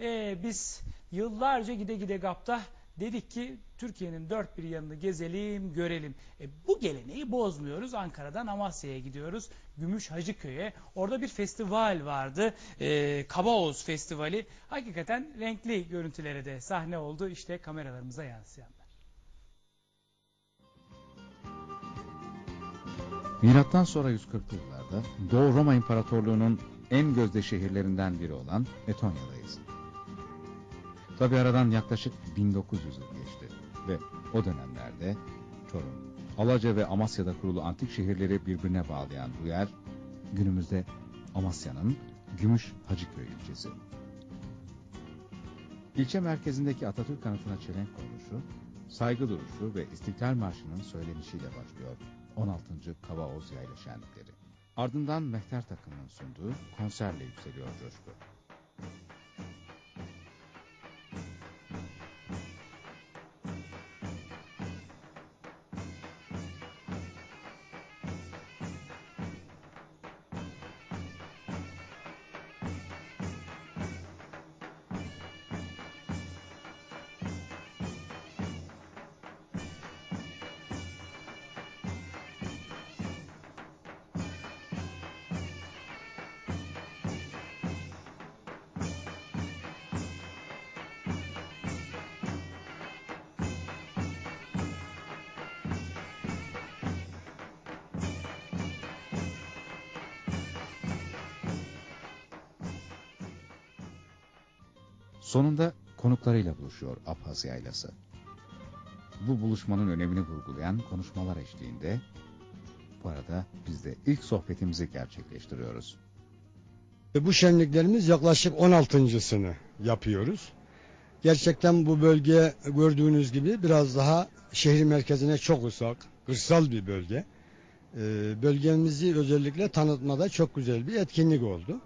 Ee, biz yıllarca gide gide GAP'ta dedik ki Türkiye'nin dört bir yanını gezelim, görelim. E, bu geleneği bozmuyoruz. Ankara'dan Amasya'ya gidiyoruz. Gümüş Hacıköy'e. Orada bir festival vardı. E, Kabaoz Festivali. Hakikaten renkli görüntülere de sahne oldu. İşte kameralarımıza yansıyanlar. Milattan sonra 140'lı yıllarda Doğu Roma İmparatorluğu'nun en gözde şehirlerinden biri olan Etonya'dayız. Tabi aradan yaklaşık 1900 yıl geçti ve o dönemlerde Çorum, Alaca ve Amasya'da kurulu antik şehirleri birbirine bağlayan bu yer günümüzde Amasya'nın Gümüş Hacıköy ilçesi. İlçe merkezindeki Atatürk anıtına çelenk konuşu, saygı duruşu ve İstiklal Marşı'nın söylenişiyle başlıyor 16. Kavaoz Yayla Şenlikleri. Ardından Mehter takımının sunduğu konserle yükseliyor coşku. Sonunda konuklarıyla buluşuyor Apaz Yaylası. Bu buluşmanın önemini vurgulayan konuşmalar eşliğinde bu arada biz de ilk sohbetimizi gerçekleştiriyoruz. E, Bu şenliklerimiz yaklaşık 16.sını yapıyoruz. Gerçekten bu bölge gördüğünüz gibi biraz daha şehir merkezine çok uzak, kırsal bir bölge. E, Bölgemizi özellikle tanıtmada çok güzel bir etkinlik oldu.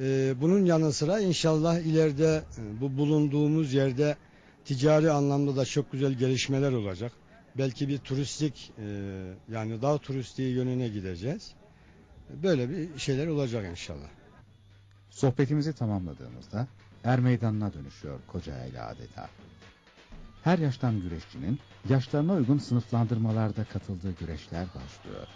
E, Bunun yanı sıra inşallah ileride e, bu bulunduğumuz yerde ticari anlamda da çok güzel gelişmeler olacak. Belki bir turistik e, yani dağ turistiği yönüne gideceğiz. Böyle bir şeyler olacak inşallah. Sohbetimizi tamamladığımızda er meydanına dönüşüyor koca yayla adeta. Her yaştan güreşçinin yaşlarına uygun sınıflandırmalarda katıldığı güreşler başlıyor.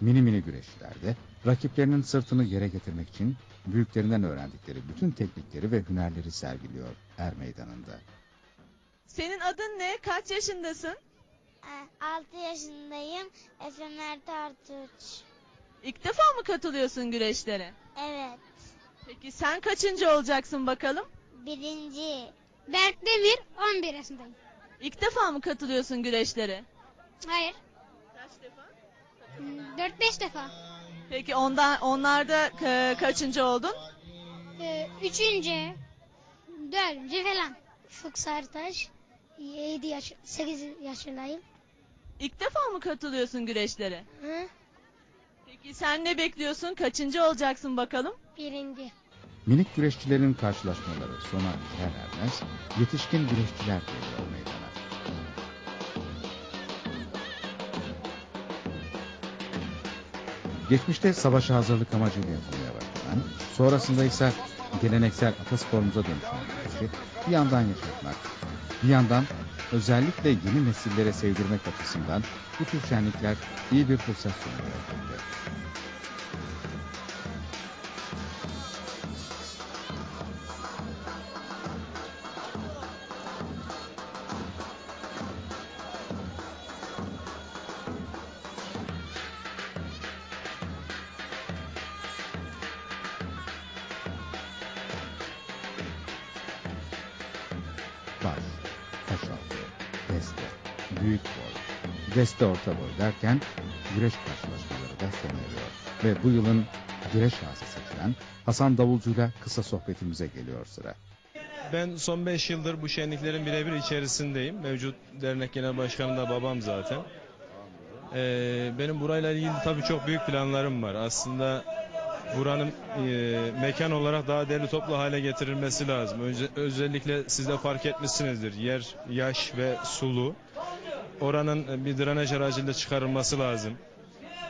Mini mini güreşçilerde rakiplerinin sırtını yere getirmek için büyüklerinden öğrendikleri bütün teknikleri ve hünerleri sergiliyor er meydanında. Senin adın ne? Kaç yaşındasın? 6 yaşındayım. Efe Mert Artuç. İlk defa mı katılıyorsun güreşlere? Evet. Peki sen kaçıncı olacaksın bakalım? Birinci. Berk Demir 11 yaşındayım. İlk defa mı katılıyorsun güreşlere? Hayır. Kaç defa? 4-5 defa. Peki ondan onlarda ka- kaçıncı oldun? Ee, üçüncü, dördüncü falan. Ufuk Sarıtaş. 7 yaş, 8 yaşındayım. İlk defa mı katılıyorsun güreşlere? Hı? Peki sen ne bekliyorsun? Kaçıncı olacaksın bakalım? Birinci. Minik güreşçilerin karşılaşmaları sona erer ermez yetişkin güreşçiler geliyor meydana. Geçmişte savaşa hazırlık amacıyla yapılmaya başlanan, sonrasında ise geleneksel atasporumuza dönüşen güreşi bir yandan yaşatmak, bir yandan özellikle yeni nesillere sevdirmek açısından bu tür şenlikler iyi bir fırsat sunuyor. Büyük boy, deste orta boy derken güreş karşılaşmaları da sona. Ve bu yılın güreş ağası seçilen Hasan Davulcu'yla kısa sohbetimize geliyor sıra. Ben son 5 yıldır bu şenliklerin birebir içerisindeyim. Mevcut dernek genel başkanım da babam zaten. Ee, benim burayla ilgili tabii çok büyük planlarım var. Aslında buranın e, mekan olarak daha değerli toplu hale getirilmesi lazım. Önce, özellikle siz de fark etmişsinizdir. Yer yaş ve sulu. Oranın e, bir drenaj aracıyla çıkarılması lazım.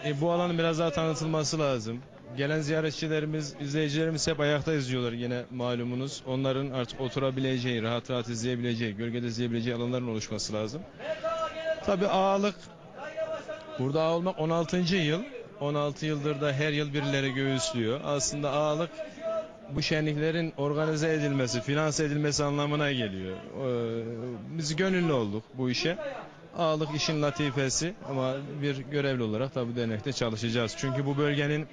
E, bu alanın biraz daha tanıtılması lazım. gelen ziyaretçilerimiz, izleyicilerimiz hep ayakta izliyorlar yine malumunuz. Onların artık oturabileceği, rahat rahat izleyebileceği, gölgede izleyebileceği alanların oluşması lazım. Tabii ağalık, burada ağ olmak 16. yıl. 16 yıldır da her yıl birileri göğüslüyor. Aslında ağalık bu şenliklerin organize edilmesi, finanse edilmesi anlamına geliyor. Ee, Biz gönüllü olduk bu işe. Ağalık işin latifesi ama bir görevli olarak tabii dernekte çalışacağız. Çünkü bu bölgenin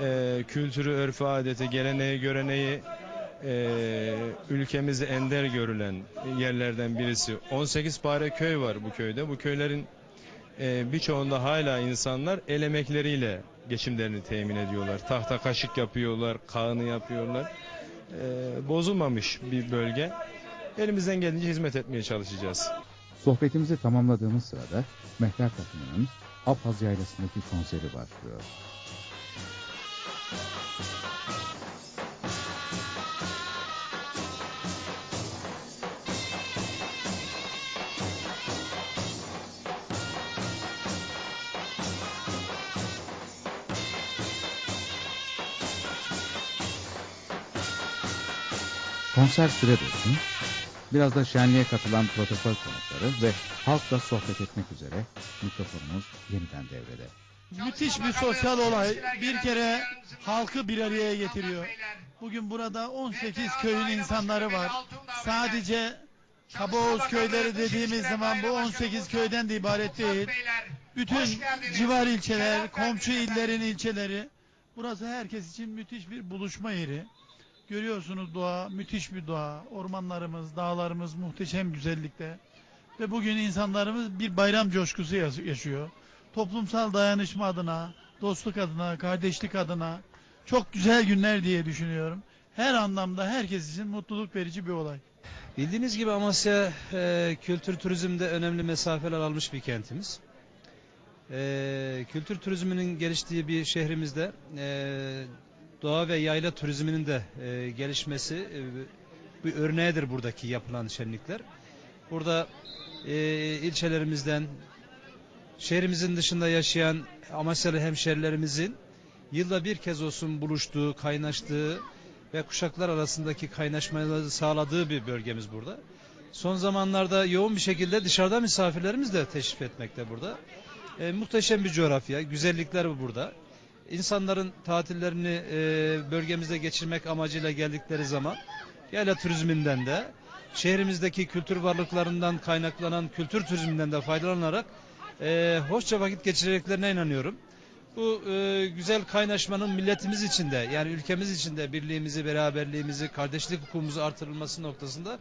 e, kültürü, örfü, adeti, geleneği, göreneği e, ülkemizde ender görülen yerlerden birisi. 18 pare köy var bu köyde. Bu köylerin e, birçoğunda hala insanlar el emekleriyle geçimlerini temin ediyorlar. Tahta kaşık yapıyorlar, kağını yapıyorlar. E, bozulmamış bir bölge. Elimizden geldiğince hizmet etmeye çalışacağız. Sohbetimizi tamamladığımız sırada Mehter takımının Apaz Yaylası'ndaki konseri başlıyor. Konser süre dursun, biraz da şenliğe katılan protokol konukları ve halkla sohbet etmek üzere mikrofonumuz yeniden devrede. Müthiş bir sosyal olay. Bir kere halkı bir araya getiriyor. Bugün burada 18 köyün insanları var. Sadece Kabaoğuz köyleri dediğimiz zaman bu 18 köyden de ibaret değil. Bütün civar ilçeler, komşu illerin ilçeleri. Burası herkes için müthiş bir buluşma yeri. Görüyorsunuz doğa, müthiş bir doğa. Ormanlarımız, dağlarımız muhteşem güzellikte. Ve bugün insanlarımız bir bayram coşkusu yaş- yaşıyor. Toplumsal dayanışma adına, dostluk adına, kardeşlik adına çok güzel günler diye düşünüyorum. Her anlamda herkes için mutluluk verici bir olay. Bildiğiniz gibi Amasya e, kültür turizmde önemli mesafeler almış bir kentimiz. E, kültür turizminin geliştiği bir şehrimizde e, doğa ve yayla turizminin de e, gelişmesi e, bir örneğidir buradaki yapılan şenlikler. Burada e, ilçelerimizden, şehrimizin dışında yaşayan Amasyalı hemşerilerimizin yılda bir kez olsun buluştuğu, kaynaştığı ve kuşaklar arasındaki kaynaşmayı sağladığı bir bölgemiz burada. Son zamanlarda yoğun bir şekilde dışarıda misafirlerimiz de teşrif etmekte burada. E, muhteşem bir coğrafya, güzellikler burada. İnsanların tatillerini e, bölgemizde geçirmek amacıyla geldikleri zaman yayla turizminden de şehrimizdeki kültür varlıklarından kaynaklanan kültür turizminden de faydalanarak e, hoşça vakit geçireceklerine inanıyorum. Bu e, güzel kaynaşmanın milletimiz içinde yani ülkemiz içinde birliğimizi, beraberliğimizi, kardeşlik hukukumuzu artırılması noktasında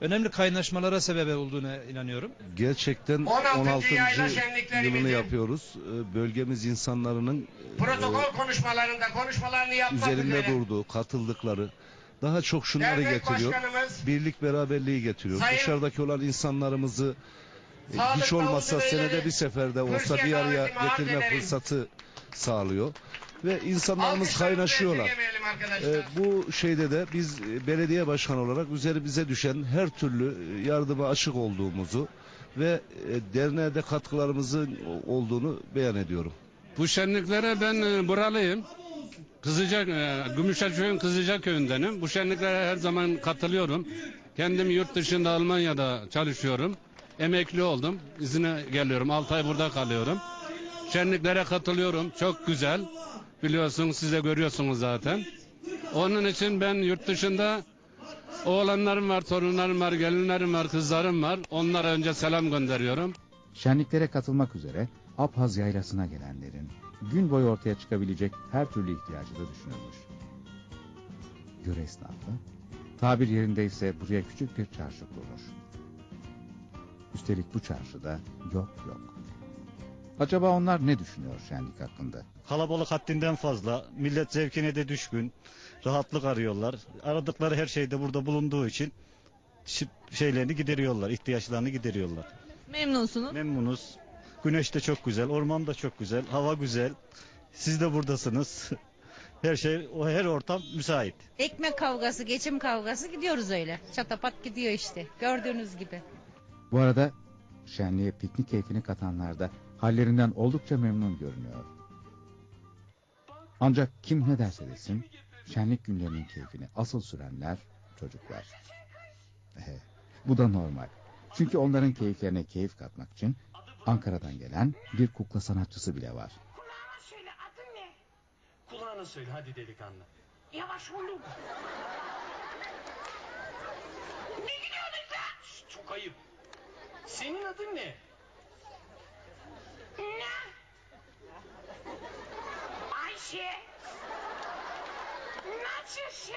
önemli kaynaşmalara sebep olduğuna inanıyorum. Gerçekten 16. 16. yayla şenliklerimizin yılını yapıyoruz. Ee, Bölgemiz insanların e, Protokol konuşmalarında konuşmalarını yapmak üzerinde üzere durduğu, katıldıkları daha çok şunları Dernek getiriyor. Birlik beraberliği getiriyor. Sayın Dışarıdaki olan insanlarımızı e, hiç Davuzu senede bir seferde olsa bir araya getirme fırsatı sağlıyor. Ve insanlarımız kaynaşıyorlar. Ee, bu şeyde de biz e, belediye başkanı olarak üzerimize düşen her türlü e, yardıma açık olduğumuzu ve e, derneğe de katkılarımızın olduğunu beyan ediyorum. Bu şenliklere ben e, buralıyım. Kızılcık, e, Gümüşhaçköy'ün Kızılcık köyündenim. Bu şenliklere her zaman katılıyorum. Kendim yurt dışında Almanya'da çalışıyorum. Emekli oldum. İzine geliyorum. 6 ay burada kalıyorum. Şenliklere katılıyorum. Çok güzel. Biliyorsunuz siz de görüyorsunuz zaten. Onun için ben yurt dışında oğlanlarım var, torunlarım var, gelinlerim var, kızlarım var. Onlara önce selam gönderiyorum. Şenliklere katılmak üzere Abhaz Yaylası'na gelenlerin gün boyu ortaya çıkabilecek her türlü ihtiyacı da düşünülmüş. Yöre esnafı, tabir yerindeyse buraya küçük bir çarşı kurmuş. Üstelik bu çarşıda yok yok. Acaba onlar ne düşünüyor şenlik hakkında? Kalabalık haddinden fazla, millet zevkine de düşkün, rahatlık arıyorlar. Aradıkları her şeyde burada bulunduğu için şeylerini gideriyorlar, ihtiyaçlarını gideriyorlar. Memnunsunuz. Memnunuz. Güneş de çok güzel, orman da çok güzel, hava güzel. Siz de buradasınız. Her şey, o her ortam müsait. Ekmek kavgası, geçim kavgası gidiyoruz öyle. Çatapat gidiyor işte. Gördüğünüz gibi. Bu arada şenliğe piknik keyfini katanlar da hallerinden oldukça memnun görünüyor. Ancak kim ne derse desin, şenlik günlerinin keyfini asıl sürenler çocuklar. Ehe, bu da normal. Çünkü onların keyiflerine keyif katmak için Ankara'dan gelen bir kukla sanatçısı bile var. Söyle adın ne? Kulağına söyle hadi delikanlı. Yavaş oğlum. ne gidiyorsun sen? Şşt, çok ayıp. Senin adın? Ne? Ayşe. Nasılsın?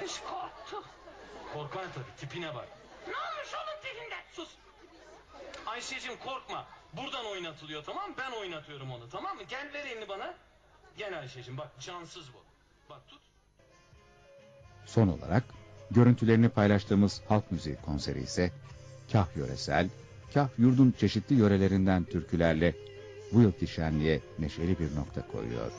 Kız korktu. Korkar tabii tipine bak. Ne olmuş oğlum tipinde? Sus. Ayşe'cim korkma. Buradan oynatılıyor tamam mı? Ben oynatıyorum onu tamam mı? Gel ver elini bana. Gel Ayşe'cim bak cansız bu. Bak tut. Son olarak görüntülerini paylaştığımız halk müziği konseri ise kah yöresel, kah yurdun çeşitli yörelerinden türkülerle bu yılki şenliğe neşeli bir nokta koyuyor.